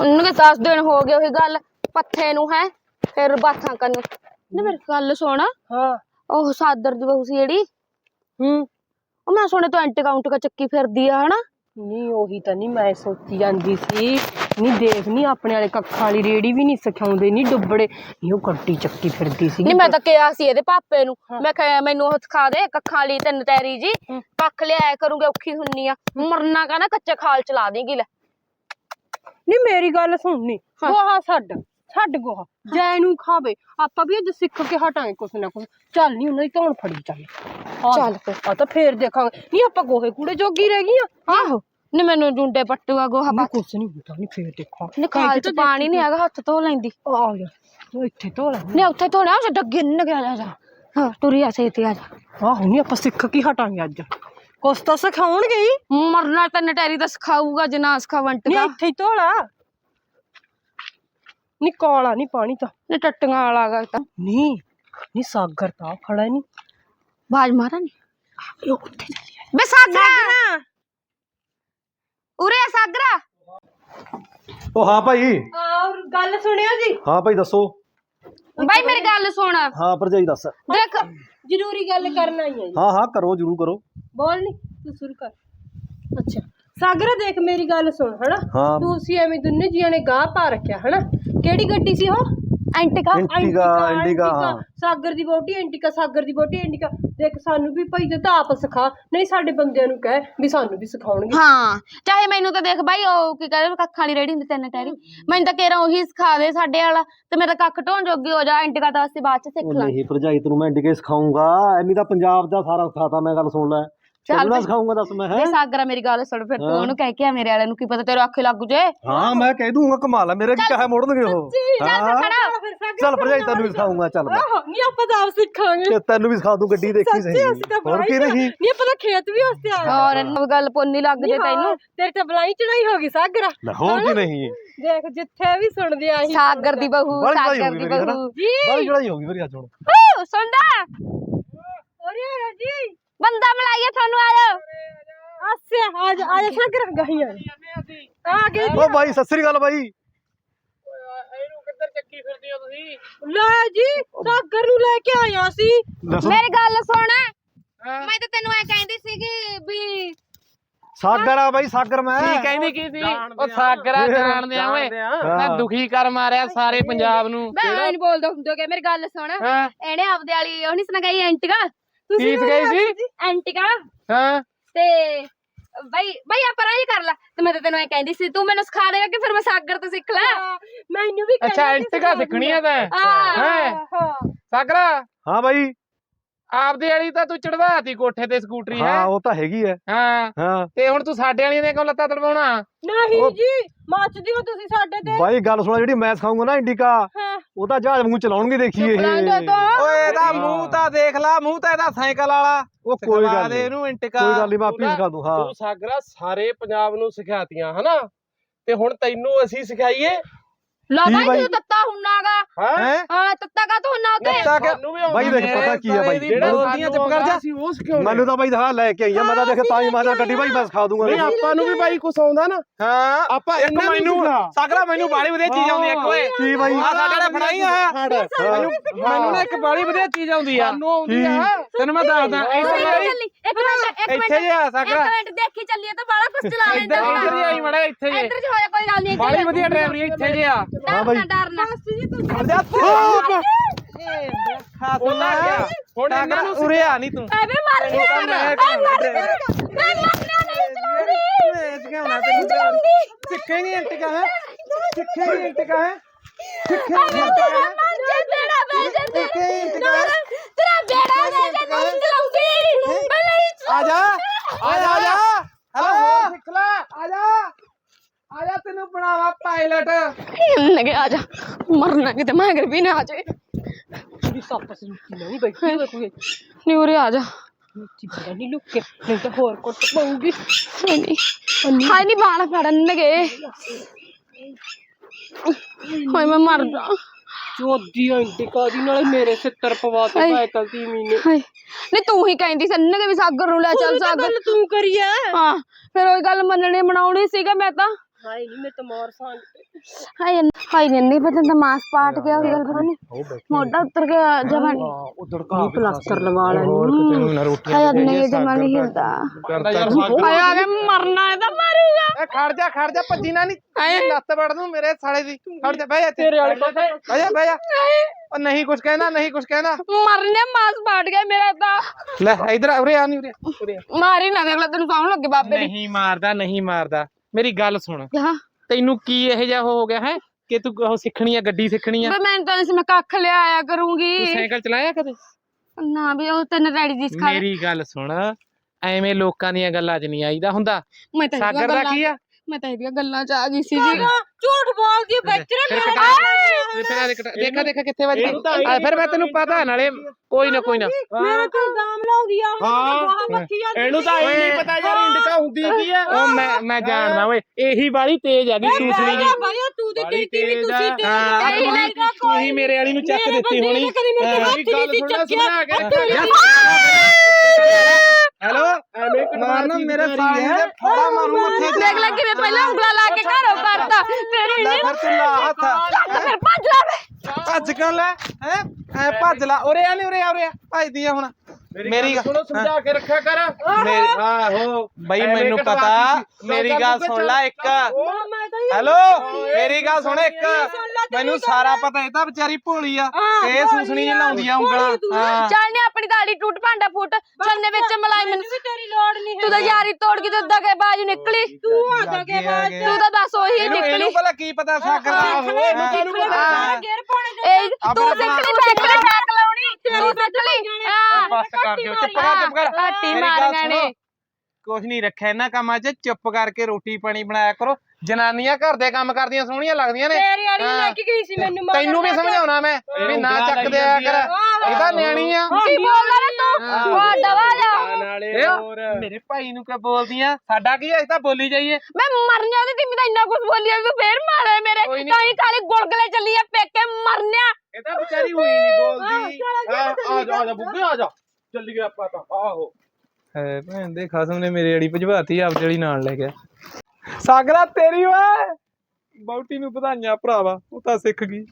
ਉਹਨੂੰ ਕਿ 10 ਦਿਨ ਹੋ ਗਏ ਉਹੀ ਗੱਲ ਪੱਥੇ ਨੂੰ ਹੈ ਫਿਰ ਬਾਥਾਂ ਕਰਨ ਨੇ ਮੇਰੀ ਗੱਲ ਸੁਣ। ਹਾਂ। ਉਹ ਸਾਦਰ ਦੀ ਬਹੂ ਸੀ ਜਿਹੜੀ। ਹੂੰ। ਉਹ ਮੈਂ ਸੁਣੇ ਤੋਂ ਐਂਟੀ ਕਾਊਂਟ ਕਾ ਚੱਕੀ ਫਿਰਦੀ ਆ ਹਨਾ? ਨਹੀਂ ਉਹੀ ਤਾਂ ਨਹੀਂ ਮੈਂ ਸੋਚੀ ਜਾਂਦੀ ਸੀ। ਨਹੀਂ ਦੇਖ ਨਹੀਂ ਆਪਣੇ ਵਾਲੇ ਕੱਖਾਂ ਵਾਲੀ ਰੇੜੀ ਵੀ ਨਹੀਂ ਸਿਖਾਉਂਦੇ ਨਹੀਂ ਡੁੱਬੜੇ। ਨਹੀਂ ਉਹ ਕੱਟੀ ਚੱਕੀ ਫਿਰਦੀ ਸੀ ਨਹੀਂ ਮੈਂ ਤਾਂ ਕਿਹਾ ਸੀ ਇਹਦੇ ਪਾਪੇ ਨੂੰ। ਮੈਂ ਕਿਹਾ ਮੈਨੂੰ ਉਹ ਸਿਖਾ ਦੇ ਕੱਖਾਂ ਵਾਲੀ ਤਿੰਨ ਤੈਰੀ ਜੀ। ਕੱਖ ਲਿਆਇਆ ਕਰੂੰਗੇ ਔਖੀ ਹੁੰਨੀ ਆ। ਮਰਨਾ ਕਾ ਨਾ ਕੱਚੇ ਖਾਲ ਚਲਾ ਦੇਗੀ ਲੈ। ਨਹੀਂ ਮੇਰੀ ਗੱਲ ਸੁਣਨੀ। ਗੋਹਾ ਛੱਡ ਛੱਡ ਗੋਹਾ। ਜੈ ਨੂੰ ਖਾਵੇ ਆਪਾਂ ਵੀ ਅੱਜ ਸਿੱਖ ਕੇ ਹਟਾਂਗੇ ਕੁਛ ਨਾ ਕੁਛ। ਚੱਲ ਨਹੀਂ ਉਹਨਾਂ ਦੀ ਧੌਣ ਫੜੀ ਚੱਲ। ਆ ਚੱਲ ਫਿਰ। ਆ ਤਾਂ ਫੇਰ ਦੇਖਾਂਗੇ। ਨਹੀਂ ਆਪਾਂ ਗੋਹੇ ਕੂੜੇ ਜੋਗੀ ਰਹਿ ਗਈਆਂ। ਆਹੋ। ਨਹੀਂ ਮੈਨੂੰ ਜੁੰਡੇ ਪੱਟੂਗਾ ਗੋਹਾ ਨਹੀਂ ਕੁਛ ਨਹੀਂ ਹੁੰਦਾ। ਨਹੀਂ ਫੇਰ ਦੇਖਾਂਗੇ ਨੇ ਖਾਲ ਚ ਪਾਣੀ ਨਹੀਂ ਹੈਗਾ ਹੱਥ ਧੋ ਲੈਂਦੀ। ਆ ਜਾ। ਉਹ ਇੱਥੇ ਧੋ ਲੈ। ਨੇ ਉੱਥੇ ਧੋਣਾ ਉਸ ਡੱਗੇ ਨਿ ਗਿਆ ਜਾ। ਜਾ ਹਾਂ ਤੁਰੀ ਆ ਸੇਤੀ ਆ ਜਾ। ਆਹੋ ਨਹੀਂ ਆਪਾਂ ਸਿੱਖ ਕੇ ਹਟਾਂਗੇ ਅੱਜ। ਕੁਛ ਤਾਂ ਸਿਖਾਉਣਗੇ ਹੀ ਮਰਨਾ ਤਾਂ ਨਟੈਰੀ ਤਾਂ ਸਿਖਾਊਗਾ ਜੇ ਨਾ ਸਿਖਾਵੰਟ ਨਹੀਂ ਕਾ ਇੱਥੇ ਹੀ ਧੋਲਾ ਨਹੀਂ ਕਾਲਾ ਨਹੀਂ ਪਾਣੀ ਤਾਂ ਨੇ ਟੱਟੀਆਂ ਵਾਲਾ ਗਾ ਤਾਂ ਨਹੀਂ ਨਹੀਂ ਸਾਗਰ ਤਾਂ ਖੜਾ ਨਹੀਂ ਬਾਜ ਮਾਰਾ ਨੀ ਇਹ ਉੱਥੇ ਚੱਲੀ ਆ ਬੇ ਸਾਗਰਾ ਉਰੇ ਆ ਸਾਗਰਾ ਉਹ ਹਾਂ ਭਾਈ ਔਰ ਗੱਲ ਸੁਣਿਓ ਜੀ ਹਾਂ ਭਾਈ ਦੱਸੋ ਬਾਈ ਮੇਰੀ ਗੱਲ ਸੁਣ ਹਾਂ ਭਰਜਾਈ ਦੱਸ ਦੇਖ ਜ਼ਰੂਰੀ ਗੱਲ ਕਰਨ ਆਈ ਆ ਜੀ ਹਾਂ ਹਾਂ ਕਰੋ ਜਰੂਰ ਕਰੋ ਬੋਲ ਨਹੀਂ ਤੂੰ ਸ਼ੁਰੂ ਕਰ। ਅੱਛਾ। ਸਾਗਰ ਦੇਖ ਮੇਰੀ ਗੱਲ ਸੁਣ ਹਨਾ? ਹਾਂ। ਤੁਸੀਂ ਐਵੇਂ ਦੁੰਨੇ ਜੀਆਂ ਨੇ ਗਾਹ ਪਾ ਰੱਖਿਆ ਹਨਾ? ਕਿਹੜੀ ਗੱਡੀ ਸੀ ਉਹ? ਐਂਟਿਕਾ ਇੰਟੀਗਾ ਇੰਡੀਗਾ ਹਾਂ। ਸਾਗਰ ਦੀ ਬੋਟੀ ਐਂਟੀਕਾ ਸਾਗਰ ਦੀ ਬੋਟੀ ਐਂਟੀਕਾ। ਦੇਖ ਸਾਨੂੰ ਵੀ ਭਾਈ ਤੇ ਤਾਂ ਆਪ ਸਿਖਾ ਨਹੀਂ ਸਾਡੇ ਬੰਦਿਆਂ ਨੂੰ ਕਹਿ ਵੀ ਸਾਨੂੰ ਵੀ ਸਿਖਾਉਣਗੇ। ਹਾਂ ਚਾਹੇ ਮੈਨੂੰ ਤਾਂ ਦੇਖ ਬਾਈ ਉਹ ਕੀ ਕਹਿੰਦੇ ਕੱਖਾਂ ਵਾਲੀ ਰੇੜੀ ਹੁੰਦੀ ਤਿੰਨ ਟੈਰੀ। ਮੈਨੂੰ ਤਾਂ ਕੇਰਾ ਉਹੀ ਸਿਖਾ ਦੇ ਸਾਡੇ ਵਾਲਾ ਤੇ ਮੇਰਾ ਕੱਖ ਢੋਣ ਜੋਗੀ ਹੋ ਜਾ ਐਂਟਿਕਾ ਤਾਂ ਅਸੀਂ ਬਾਅਦ ਚ ਸਿੱਖ ਉਹ ਲਾਂਗੇ। ਨਹੀਂ ਭਰਜਾਈ ਤੈਨੂੰ ਮੈਂ ਇੰਡੀਕੇ ਸਿਖਾਉਂਗਾ ਐਵੇਂ ਤਾਂ ਪੰਜਾਬ ਦਾ ਸਾਰਾ ਸਿਖਾਤਾ ਮੈਂ ਗੱਲ ਸੁਣ ਲੈ। ਚੱਲ। ਸਿਖਾਉਂਗਾ ਦੱਸ ਮੈਂ ਹੈ? ਵੇ ਸਾਗਰਾ ਮੇਰੀ ਗੱਲ ਸੁਣ ਫਿਰ ਤੂੰ। ਉਹਨੂੰ ਕਹਿ ਕੇ ਆ ਮੇਰੇ ਵਾਲੇ ਨੂੰ ਕੀ ਪਤਾ ਤੇਰੇ ਅੱਖੇ ਲੱਗ ਜੇ। ਹਾਂ ਮੈਂ ਕਹਿ ਦੂੰਗਾ ਕਮਾਲ ਆ ਮੇਰੇ ਕੀ ਕਹੇ ਮੋੜਨਗੇ ਉਹ। ਚੱਲ ਫਿਰ ਹਾਂ। ਖੜਾ। ਚੱਲ ਭਰਜਾਈ ਤੈਨੂੰ ਵੀ ਸਿਖਾਉਂਗਾ ਚੱਲ ਮੈਂ। ਆਹੋ ਨਹੀਂ ਆਪਾਂ ਤਾਂ ਆਪ ਸਿੱਖਾਂਗੇ। ਤੇ ਤੈਨੂੰ ਵੀ ਸਿਖਾ ਦੂੰ ਗੱਡੀ ਦੇਖੀ ਸਹੀ। ਹੋਰ ਕੀ ਨਹੀਂ ਨਹੀਂ ਆਪਾਂ ਤਾਂ ਖੇਤ ਵੀ ਉਸਤੇ ਆਏ ਔਰ ਉਹ ਗੱਲ ਪੋਨੀ ਲੱਗ ਜੇ ਤੈਨੂੰ। ਤੇਰੇ ਤੇ ਬਲਾਈ ਚੜਾਈ ਹੋ ਗਈ ਸਾਗਰਾ। ਹੋਰ ਕੀ ਨਹੀਂ। ਦੇਖ ਜਿੱਥੇ ਵੀ ਸੁਣਦੇ ਆ ਅਸੀਂ ਸਾਗਰ ਦੀ ਬਹੂ ਸਾਗਰ ਹੋ ਦੀ ਬਹੂ। ਜੀ। ਬੜੀ ਚੜਾਈ ਹੋ ਗਈ ਮੇਰੀ ਅੱਜ ਹੁਣ। ਸੁਣਦਾ ਤੁਹਾਨੂੰ ਆ ਜਾਓ। ਆਸੇ ਆ ਜਾ ਆ ਜਾ ਸਾਗਰਾ ਗਾਈਆਂ ਆ ਗਏ ਓ ਬਾਈ ਸਤਿ ਸ੍ਰੀ ਅਕਾਲ ਬਾਈ। ਲੈ ਜੀ ਸਾਗਰ ਨੂੰ ਲੈ ਕੇ ਆਇਆ ਸੀ। ਦੱਸੋ। ਮੇਰੀ ਗੱਲ ਸੁਣ। ਮੈਂ ਤਾਂ ਤੈਨੂੰ ਐ ਕਹਿੰਦੀ ਸੀਗੀ ਵੀ ਸਾਗਰ ਆ ਬਾਈ ਸਾਗਰ ਮੈਂ। ਕੀ ਕਹਿੰਦੀ ਕੀ ਸੀ? ਉਹ ਸਾਗਰਾ ਜਾਣਦੇ ਆ ਓਏ। ਮੈਂ ਦੁਖੀ ਕਰ ਮਾਰਿਆ ਸਾਰੇ ਪੰਜਾਬ ਨੂੰ। ਮੈਂ ਨਹੀਂ ਬੋਲਦਾ ਹੁੰਦਾ ਕਿ ਮੇਰੀ ਗੱਲ ਸੁਣ। ਹਾਂ। ਇਹਨੇ ਆਪਦੇ ਵਾਲੀ ਉਹ ਨਹੀਂ ਸੁਣਾ ਗਈ ਕੀਸ ਗਈ ਸੀ? ਐਂਟਿਕਾ ਹਾਂ। ਤੇ ਬਈ ਬਈ ਆ ਪਰਾਂ ਹੀ ਕਰ ਲੈ। ਤੇ ਮੈਂ ਤਾਂ ਤੈਨੂੰ ਐ ਕਹਿੰਦੀ ਸੀ ਤੂੰ ਮੈਨੂੰ ਸਿਖਾ ਦੇਗਾ ਕਿ ਫਿਰ ਮੈਂ ਸਾਗਰ ਤੋਂ ਸਿੱਖ ਲਾਂ। ਮੈਨੂੰ ਵੀ ਅੱਛਾ ਐਂਟਿਕਾ ਸਿੱਖਣੀ ਆ ਤੈਂ। ਹਾਂ। ਸਾਗਰਾ। ਹਾਂ ਬਾਈ। ਆਪਦੇ ਵਾਲੀ ਤਾਂ ਤੂੰ ਚੜਵਾਤੀ ਕੋਠੇ ਤੇ ਸਕੂਟਰੀ ਹੈ ਹਾਂ। ਉਹ ਤਾਂ ਹੈਗੀ ਹਾਂ। ਹਾਂ। ਤੇ ਹੁਣ ਤੂੰ ਸਾਡੇ ਵਾਲੀ ਦੇ ਕਿਉਂ ਲੱਤਾਂ ਤੜਵਾਉਣਾ? ਨਹੀਂ ਜੀ ਮੱਚਦੀ ਹੋ ਤੁਸੀਂ ਸਾਡੇ ਤੇ। ਬਾਈ ਗੱਲ ਸੁਣਾ ਜਿਹੜੀ ਮੈਂ ਸਿਖਾਉਂਗਾ ਨਾ ਇੰਡੀਕਾ ਹਾਂ। ਉਹ ਤਾਂ ਜਹਾਜ਼ ਮੂੰਹ ਚਲਾਉਣਗੇ ਦੇਖੀ ਇਹ। ਓਏ ਇਹਦਾ ਮੂੰਹ ਤਾਂ ਦੇਖ ਲੈ ਮੂੰਹ ਤਾਂ ਇਹਦਾ ਸਾਈਕਲ ਵਾਲਾ। ਉਹ ਕੋਈ ਗੱਲ ਨਹੀਂ ਇਹਨੂੰ ਇੰਟਿਕਾ। ਕੋਈ ਗੱਲ ਨਹੀਂ ਮੈਂ ਆਪੇ ਸਿਖਾ ਦੂੰ ਹਾਂ। ਤੂੰ ਸਾਗਰਾ ਸਾਰੇ ਪੰਜਾਬ ਨੂੰ ਸਿਖਾਤੀਆਂ ਹਨਾ? ਤੇ ਹੁਣ ਤੈਨੂੰ ਅਸੀਂ ਸਿਖਾਈਏ ਲਾ ਕੀ ਬਾਈ ਬਾਈ? ਤੂੰ ਤੱਤਾ ਹੁੰਨਾਗਾ ਹੈ? ਹਾਂ? ਤੱਤਾ ਕਾ ਤੂੰ ਹੁੰਨਾ ਉੱਤੇ ਸਾਨੂੰ ਵੀ ਆਉਂਦੀ ਬਾਈ ਦੇਖ ਮੇਰੇ ਪਤਾ ਕੀ ਆ ਬਾਈ, ਜਿਹੜਾ ਮੈਨੂੰ- ਬੋਲਦੀਆਂ ਚੁੱਪ ਕਰ ਜਾ। ਅਸੀਂ ਉਹ ਸਿਖਾਉਂਦੇ ਮੈਨੂੰ ਤਾਂ ਬਾਈ ਦਿਖਾ ਲੈ ਕੇ ਆਈਆਂ ਮੈਂ ਤਾਂ ਦੇਖ ਤਾਂ ਹੀ ਮੈਂ ਕਿਹਾ ਗੱਡੀ ਬਾਈ ਮੈਂ ਸਿਖਾ ਦੂੰਗਾ। ਨਹੀਂ ਆਪਾਂ ਨੂੰ ਵੀ ਬਾਈ ਕੁਛ ਆਉਂਦਾ ਨਾ। ਹਾਂ। ਆਪਾਂ ਇੱਕ ਮੈਨੂੰ ਸਾਗਰਾ ਮੈਨੂੰ ਬਾੜੀ ਵਧੀਆ ਚੀਜ਼ ਆਉਂਦੀ ਆ ਇੱਕ ਓਏ ਕੀ ਬਾਈ? ਆ। ਸਾਡੇ ਨਾਲ ਫੜਾਈ ਆ। ਮੈਨੂੰ ਮੈਨੂੰ ਨਾ ਇੱਕ ਬਾੜੀ ਵਧੀਆ ਚੀਜ਼ ਆਉਂਦੀ ਆ। ਸਾਨੂੰ ਆਉਂਦੀ ਆ। ਤੈਨੂੰ ਮੈਂ ਦੱਸਦਾ ਹੀ। ਚੱਲੀ ਇੱਕ ਮਿੰਟ ਇੱਕ ਇੱਥੇ ਮਿੰਟ। ਜੇ ਆ ਇੱਕ ਮਿੰਟ ਦੇਖੀ ਚੱਲੀਏ ਤਾਂ ਬਾਲਾ ਕੁਝ ਚਲਾ ਲੈਂਦਾ ਇੱਧਰ ਇੱਧਰ ਹੀ ਆਈ ਮੜਾ ਇੱਥੇ ਜੇ ਇੱਧਰ ਚ ਹੋਇਆ ਕੋਈ ਗੱਲ ਨਹੀਂ ਬਾੜੀ ਵਧੀਆ ਡਰਾਈਵਰੀ ਇੱਥੇ ਜੇ ਆ। ਹਾਂ ਬਾਈ। ਡਰਨਾ। ਡਰਨਾ ਉਹਨਾਂ ਗਿਆ। ਹੁਣ ਇਹਨਾਂ ਨੂੰ ਉਰੇ ਆ ਨਹੀਂ ਤੂੰ। ਐਵੇਂ ਮਰ ਗਿਆ। ਤਾਂ ਮੈਂ ਐ ਮਰ ਗਿਆ। ਮੈਂ ਮਰਨਾ ਨਹੀਂ ਚਲਾਉਂਦੀ। ਵੇਚ ਕੇ ਆਉਣਾ ਨਹੀਂ ਚਲਾਉਂਦੀ। ਸਿੱਖੇਂਗੀ ਇੰਟਿਕਾ ਹੈ। ਸਿੱਖੇਂਗੀ ਇੰਟਿਕਾ ਹੈ। ਤੇਰਾ ਮਨ ਜੇ ਤੇਰਾ ਵੇਜੇ ਤੇਰਾ ਬੇੜਾ ਵੇਜੇ ਨਹੀਂ ਚਲਾਉਂਦੀ ਮੈਂ ਨਹੀਂ ਆ ਜਾ ਆ ਜਾ ਆ ਜਾ। ਹੈਲੋ। ਹੋਰ ਸਿੱਖ ਲੈ। ਆ ਜਾ। ਆ ਜਾ ਤੈਨੂੰ ਬਣਾਵਾ ਪਾਇਲਟ। ਲਗੇ ਆ ਜਾ। ਮਰਨਾ ਕਿਤੇ ਮੈਂ ਅਗਰ ਵੀ ਨਾ ਆ ਜਾਏ ਜਿਹੜੀ ਸੱਪ ਸਲੂਕੀ ਨਹੀਂ ਬੈਠੀ ਹੋਈ ਕੋਈ ਨਹੀਂ ਉਰੇ ਆ ਜਾ। ਉੱਚੀ ਪਤਾ ਨਹੀਂ ਲੁੱਕ ਕੇ ਨਹੀਂ ਤਾਂ ਹੋਰ ਕੁੱਟ ਪਊਗੀ। ਨਹੀਂ ਹਾਏ ਨਹੀਂ ਬਾਣ ਫੜਨ ਲਗੇ ਹਾਏ ਮੈਂ ਮਰ ਜਾ। ਚੋਦੀ ਇੰਟਿਕਾ ਦੀ ਨਾਲੇ ਮੇਰੇ ਸਿੱਤਰ ਪਵਾਤੇ ਹਾਏ। ਸਾਈਕਲ ਦੀ ਮੀਨੇ। ਹਾਏ। ਨਹੀਂ ਤੂੰ ਹੀ ਕਹਿੰਦੀ ਸੀ ਨਗੇ ਵੀ ਸਾਗਰ ਨੂੰ ਲੈ ਚੱਲ ਸਾਗਰ ਗੱਲ ਤੂੰ ਕਰੀਏ ਹਾਂ ਫਿਰ ਉਹ ਗੱਲ ਮੰਨਣੀ ਬਣਾਉਣੀ ਸੀਗਾ ਮੈਂ ਤਾਂ। ਹਾਏ ਨਹੀਂ ਮੈਂ ਤਾਂ ਮਾਰ ਸਾਂਗ ਤੇ। ਹਾਏ ਹਾਏ ਨਹੀਂ ਪਤਾ ਤਾਂ ਮਾਸ ਪਾਟ ਗਿਆ ਉਹਦੀ ਗੱਲ ਪਤਾ ਨਹੀਂ ਮੋਢਾ ਉੱਤਰ ਗਿਆ ਜਮਾ ਉਧਰ ਨਹੀਂ ਪਲਾਸਟਰ ਲਵਾ ਲੈ ਹੋਰ ਕਿਤੇ ਨੂੰ ਨਾ ਰੋਟੀ ਹਾਏ ਨਹੀਂ ਜਮਾ ਨਹੀਂ ਹਿਲਦਾ ਹਾਏ ਆ ਗਿਆ ਮਰਨਾ ਖੜ ਜਾ ਖੜ ਜਾ ਭੱਜੀ ਨਾ ਨਹੀਂ ਲੱਤ ਵੜ ਦੂੰ ਮੇਰੇ ਸਾਲੇ ਦੀ। ਖੜ ਜਾ ਬਹਿ ਜਾ ਤੇਰੇ ਵਾਲੇ ਬਹਿ ਜਾ ਬਹਿ ਜਾ ਉਹ ਨਹੀਂ ਕੁਛ ਕਹਿੰਦਾ ਨਹੀਂ ਕੁਛ ਕਹਿੰਦਾ ਮਰਨੇ ਮਾਸ ਪਾਟ ਗਿਆ ਮੇਰਾ ਤਾਂ। ਲੈ ਇਧਰ ਉਰੇ ਆ ਨਹੀਂ ਉਰੇ। ਮਾਰੀ ਨਾ ਅਗਲਾ ਤੈਨੂੰ ਸੌਣ ਲੱਗੇ ਬਾਬੇ ਦੀ। ਨਹੀਂ ਮਾਰਦਾ ਨਹੀਂ ਮਾਰਦਾ। ਮੇਰੀ ਗੱਲ ਸੁਣ। ਤੈਨੂੰ ਕੀ ਇਹ ਜਿਹਾ ਹੋ ਗਿਆ ਹੈ? ਕਿ ਤੂੰ ਉਹ ਸਿੱਖਣੀ ਆ ਗੱਡੀ ਸਿੱਖਣੀ ਆ? ਮੈਂ ਤਾਂ ਇਸ ਮੈਂ ਕੱਖ ਲਿਆ ਆਇਆ ਕਰੂੰਗੀ। ਤੂੰ ਸਾਈਕਲ ਚਲਾਇਆ ਕਦੇ? ਨਾ ਵੀ ਉਹ ਤੈਨੂੰ ਡੈਡੀ ਦੀ ਸਿਖਾ ਮੇਰੀ ਗੱਲ ਸੁਣ। ਐਵੇਂ ਲੋਕਾਂ ਦੀਆਂ ਗੱਲਾਂ 'ਚ ਨਹੀਂ ਆਈਦਾ ਹੁੰਦਾ। ਮੈਂ ਤਾਂ ਇਹਦੀਆਂ ਸਾਗਰ ਦਾ ਗੱਲਾਂ ਕੀ ਆ? ਮੈਂ ਤਾਂ ਇਹਦੀਆਂ ਗੱਲਾਂ ਚ ਆ ਗਈ ਸੀ ਜੀ। ਝੂਠ ਬੋਲਦੀ ਵਿੱਚ ਫਿਰ ਕਟਾ ਫਿਰ ਆ ਦੇਖ ਦੇਖਾ ਦੇਖਾ ਕਿੱਥੇ ਵੱਜ ਆ ਫਿਰ ਮੈਂ ਤੈਨੂੰ ਪਤਾ ਨਾਲੇ ਕੋਈ ਨਾ ਕੋਈ ਨਾ। ਮੇਰੇ ਤੋਂ ਦਾਮ ਲਾਉਂਦੀ ਆ ਹਾਂ। ਬਾਹਾਂ ਮੱਖੀ ਜਾਂਦੀ ਇਹਨੂੰ ਤਾਂ ਇਹ ਨਹੀਂ ਪਤਾ ਯਾਰ ਇੰਡਕਾ ਹੁੰਦੀ ਕੀ ਆ? ਉਹ ਮੈਂ ਮੈਂ ਜਾਣਦਾ ਓਏ ਇਹੀ ਵਾਲੀ ਤੇਜ਼ ਹੈਗੀ ਸੂਸਣੀ ਜੀ। ਭਾਈ ਤੂੰ ਤੇ ਬੜੀ ਕੀਤੀ ਵੀ ਤੇਜ਼ ਤੁਸੀਂ ਆ। ਤੇ ਹਾਂ ਇਹੀ ਲੈ ਕੇ ਤੁਸੀਂ ਮੇਰੇ ਵਾਲੀ ਨੂੰ ਚੱਕ ਦਿੱਤੀ ਹੋਣੀ। ਕਦੀ ਮੇਰੇ ਹਾਂ। ਹੱਥ ਨਹੀਂ ਸੀ ਚੱਕਿਆ ਹੈਲੋ ਮਾਰਨਾ ਮੇਰੇ ਸਾਲੇ ਦੇ ਫੜਾ ਮਾਰੂ ਮੱਥੇ ਤੇ। ਦੇਖ ਲੈ ਕਿਵੇਂ ਪਹਿਲਾਂ ਉਂਗਲਾ ਲਾ ਕੇ ਘਰੋਂ ਕਰਦਾ ਤੇਰੀ ਨਹੀਂ। ਫਿਰ ਤੂੰ ਲਾ ਹੱਥ ਚੱਲ ਫਿਰ ਭੱਜ ਲੈ। ਭੱਜ ਕਿਉਂ ਲੈ? ਹੈ? ਐ ਭੱਜ ਲਾ। ਉਰੇ ਆ ਨਹੀਂ ਉਰੇ ਆ ਉਰੇ ਆ। ਭੱਜਦੀ ਆ ਹੁਣ। ਮੇਰੀ ਗੱਲ ਸੁਣੋ ਸਮਝਾ ਕੇ ਰੱਖਿਆ ਕਰ। ਮੇਰੀ ਆਹੋ। ਬਈ ਮੈਨੂੰ ਪਤਾ। ਮੇਰੀ ਗੱਲ ਸੁਣ ਲੈ ਇੱਕ। ਹੈਲੋ? ਮੇਰੀ ਗੱਲ ਸੁਣ ਇੱਕ। ਮੈਨੂੰ ਸਾਰਾ ਪਤਾ ਇਹ ਤਾਂ ਵਿਚਾਰੀ ਭੋਲੀ ਆ। ਇਹ ਸੂਸਣੀ ਜਿਹੀ ਲਾਉਂਦੀ ਆ ਉਂਗਲਾਂ। ਹਾਂ। ਚੱਲ ਨੀ ਆਪਣੀ ਦਾੜੀ ਯਾਰੀ ਤੋੜ ਕੇ ਤੇ ਅੱਧਾ ਕੇ ਬਾਜ ਨਿਕਲੀ ਤੂੰ ਆ ਜਾ ਕੇ ਬਾਅਦ ਤੂੰ ਤਾਂ ਦੱਸ ਉਹੀ ਇਹਨੂੰ ਨਿਕਲੀ। ਇਹਨੂੰ ਭਲਾ ਕੀ ਪਤਾ ਸਾਗਰ ਦਾ ਇਹਨੂੰ ਪਤਾ? ਗੇਰ ਪਾਉਣੇ ਤੂੰ ਸਿੱਖਣੀ ਫੈਕਟਰੀ ਫੈਕ ਲਾਉਣੀ ਤੂੰ ਹਾਂ। ਬਸ ਕਰ ਦਿਓ ਚੁੱਪ ਕਰ ਚੁੱਪ ਕਰ ਘਾਟੀ ਮੇਰੀ ਮਾਰੀਆਂ ਨੇ। ਕੁਛ ਨਹੀਂ ਰੱਖਿਆ ਇਹਨਾਂ ਕੰਮਾਂ 'ਚ ਚੁੱਪ ਕਰਕੇ ਰੋਟੀ ਪਾਣੀ ਬਣਾਇਆ ਕਰੋ। ਜਨਾਨੀਆਂ ਘਰ ਦੇ ਕੰਮ ਕਰਦੀਆਂ ਸੋਹਣੀਆਂ ਲੱਗਦੀਆਂ ਨੇ। ਤੇਰੀ ਵਾਲੀ। ਲੈ ਕੇ ਗਈ ਸੀ ਮੈਨੂੰ ਮਗਰ ਤੈਨੂੰ ਵੀ ਸਮਝਾਉਣਾ ਮੈਂ। ਵੀ ਨਾ ਉਂਗਲਾਂ ਚੱਕਦੇ ਲਾਈ ਆ ਕਰ। ਜਾਂਦੀ ਇਹ ਤਾਂ ਨਿਆਣੀ ਆ। ਕੀ ਬੋਲਦਾ ਰੇ ਤੂੰ। ਉਹ ਦਵਾ ਇਹ ਹੋਰ। ਮੇਰੇ ਭਾਈ ਨੂੰ ਕਿਉਂ ਬੋਲਦੀਆਂ? ਸਾਡਾ ਕੀ ਹੈ ਅਸੀਂ ਤਾਂ ਬੋਲੀ ਜਾਈਏ। ਮੈਂ ਮਰ ਜਾਂਦੀ ਤੀ ਮੈਂ ਤਾਂ ਇੰਨਾ ਕੁਝ ਬੋਲੀ ਆ ਤੂੰ ਫੇਰ ਮਾਰੇ ਮੇਰੇ। ਤਾਂ ਹੀ ਕਾਲੀ ਗੁਲਗਲੇ ਚੱਲੀ ਆ ਪੇਕੇ ਮਰਨਿਆ। ਇਹ ਤਾਂ ਵਿਚਾਰੀ ਹੋਈ ਨਹੀਂ ਬੋਲਦੀ। ਹਾਂ, ਆ ਜਾ ਆ ਜਾ ਬੁੱਗੇ ਆ ਜਾ। ਚੱਲੀ ਗਿਆ ਆਪਾਂ ਤਾਂ ਆਹੋ। ਹੈ ਭੈਣ ਦੇ ਖਸਮ ਨੇ ਮੇਰੇ ਵਾਲੀ ਭਜਵਾਤੀ ਆਪ ਜਿਹੜੀ ਨਾਲ ਲੈ ਗਿਆ। ਸਾਗਰਾ ਤੇਰੀ ਓਏ। ਬੌਟੀ ਨੂੰ ਵਧਾਈਆਂ ਭਰਾਵਾ ਉਹ ਤਾਂ ਸਿੱਖ ਗਈ।